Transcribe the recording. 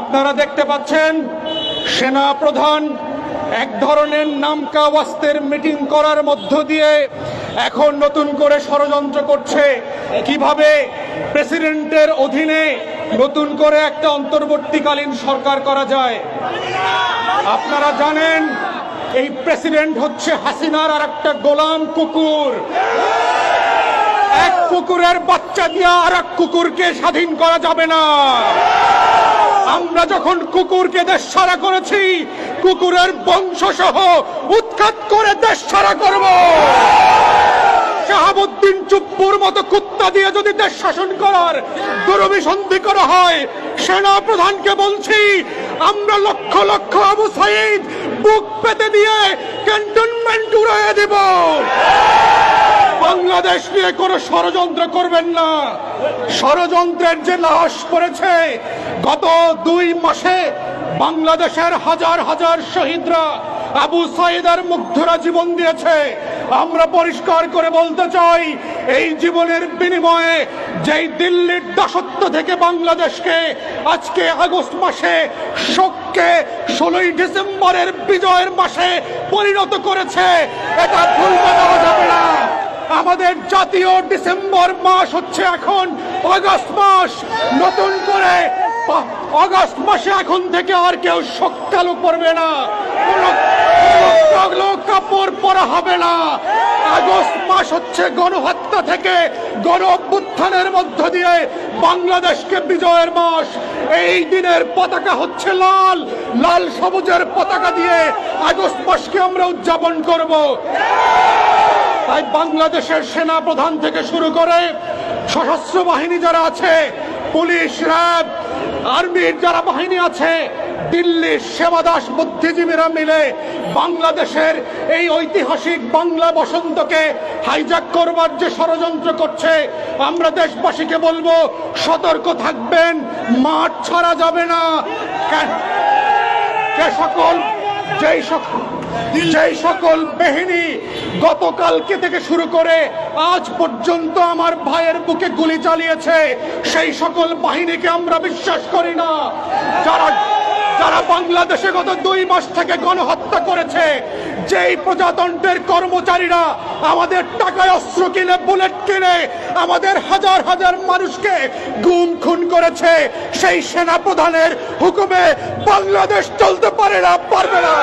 আপনারা দেখতে পাচ্ছেন সেনা প্রধান এক ধরনের নামকা ওয়াস্তের মিটিং করার মধ্য দিয়ে এখন নতুন করে ষড়যন্ত্র করছে। কীভাবে প্রেসিডেন্টের অধীনে নতুন করে একটা অন্তর্বর্তীকালীন সরকার করা যায়? আপনারা জানেন, এই প্রেসিডেন্ট হচ্ছে হাসিনার আর একটা গোলাম কুকুর। এক কুকুরের বাচ্চা দিয়ে আর এক কুকুরকে স্বাধীন করা যাবে না। আমরা যখন কুকুরকে দেশ ছাড়া করেছি, কুকুরের বংশ সহ উৎখাত করে দেশ ছাড়া করব। শাহাবুদ্দিন চুপ্পুর মতো কুত্তা দিয়ে যদি দেশ শাসন করার দুরভিসন্ধি করা হয়, সেনা প্রধানকে বলছি, আমরা লক্ষ লক্ষ আবু সাইদ বুক পেতে দিয়ে ক্যান্টনমেন্ট উড়াইয়ে দেব। বাংলাদেশ নিয়ে কোনো ষড়যন্ত্র করবেন না। ষড়যন্ত্রের যে লাশ পড়েছে, গত দুই মাসে বাংলাদেশের হাজার হাজার শহীদরা আবু সাইদার মুগ্ধরা জীবন দিয়েছে। আমরা পরিষ্কার করে বলতে চাই, এই জীবনের বিনিময়ে যেই দিল্লির দাসত্ব থেকে বাংলাদেশকে আজকে আগস্ট মাসে শোককে ষোলোই ডিসেম্বরের বিজয়ের মাসে পরিণত করেছে, এটা যাবে না। আমাদের জাতীয় ডিসেম্বর মাস হচ্ছে এখন আগস্ট মাস। নতুন করে আগস্ট মাসে এখন থেকে আর কেউ সকালও পড়বে না। কাপড় পরা হবে না। আগস্ট মাস হচ্ছে গণহত্যা থেকে গণ অভ্যুত্থানের মধ্য দিয়ে বাংলাদেশকে বিজয়ের মাস। এই দিনের পতাকা হচ্ছে লাল লাল সবুজের পতাকা দিয়ে আগস্ট মাসকে আমরা উদযাপন করব। তাই বাংলাদেশের সেনা প্রধান থেকে শুরু করে সশস্ত্র বাহিনী যারা আছে, পুলিশ, র্যাব, আর্মির যারা বাহিনী আছে, দিল্লির সেবাদাস বুদ্ধিজীবীরা মিলে বাংলাদেশের এই ঐতিহাসিক বাংলা বসন্তকে হাইজাক করবার যে ষড়যন্ত্র করছে, আমরা দেশবাসীকে বলব, সতর্ক থাকবেন, মাঠ ছাড়া যাবে না। সকল যেই সকল যেই সকল বাহিনী গতকালকে থেকে শুরু করে আজ পর্যন্ত আমার ভাইয়ের বুকে গুলি চালিয়েছে, সেই সকল বাহিনীকে আমরা বিশ্বাস করি না। যারা যারা বাংলাদেশে গত দুই মাস থেকে গণহত্যা করেছে, যেই প্রজাতন্ত্রের কর্মচারীরা আমাদের টাকায় অস্ত্র কিনে, বুলেট কিনে, আমাদের হাজার হাজার মানুষকে গুম, খুন করেছে, সেই সেনা প্রধানের হুকুমে বাংলাদেশ চলতে পারে না, পারবে না।